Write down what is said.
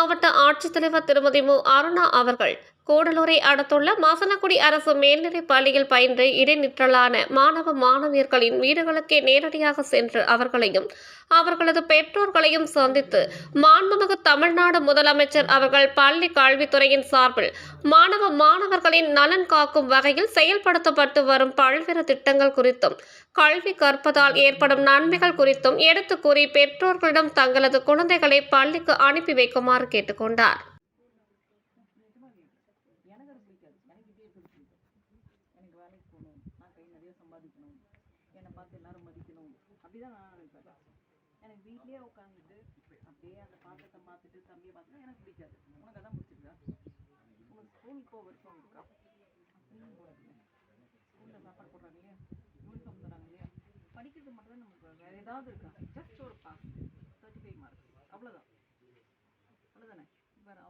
மாவட்ட ஆட்சித்தலைவர் திருமதி மு. அருணா அவர்கள் கூடலூரை அடுத்துள்ள மசனக்குடி அரசு மேல்நிலைப் பள்ளியில் பயின்று இடைநிற்றலான மாணவ மாணவியர்களின் வீடுகளுக்கே நேரடியாக சென்று அவர்களையும் அவர்களது பெற்றோர்களையும் சந்தித்து மாண்புமிகு தமிழ்நாடு முதலமைச்சர் அவர்கள் பள்ளி கல்வித்துறையின் சார்பில் மாணவ மாணவர்களின் நலன் காக்கும் வகையில் செயல்படுத்தப்பட்டு வரும் பல்வேறு திட்டங்கள் குறித்தும் கல்வி கற்பதால் ஏற்படும் நன்மைகள் குறித்தும் எடுத்து கூறி பெற்றோர்களிடம் தங்களது குழந்தைகளை பள்ளிக்கு அனுப்பி வைக்குமாறு கேட்டுக்கொண்டார் எனக்கு அது பிடிக்காது எனக்கு இதே எனக்கு வேலைக்கு போகணும் நான் நிறைய சம்பாதிக்கணும் என்னை பார்த்து எல்லாரும் மதிக்கணும் அப்படிதான் நான் எனக்கு உட்காந்துட்டு அப்படியே அந்த பாத்திரத்தை பார்த்துட்டு தம்பியை பார்த்துட்டு எனக்கு பிடிக்காது உனக்கு அதான் பிடிச்சிருக்கா உனக்கு ஸ்கூல் போக வருஷம் இருக்கா அப்படின்னு போகிறதில்ல ஸ்கூலில் சாப்பாடு போடுறாங்க இல்லையா யூனிஃபார்ம் தராங்க இல்லையா படிக்கிறது மட்டும் தான் நமக்கு வேறு ஏதாவது இருக்கா ஜஸ்ட் ஒரு பாஸ்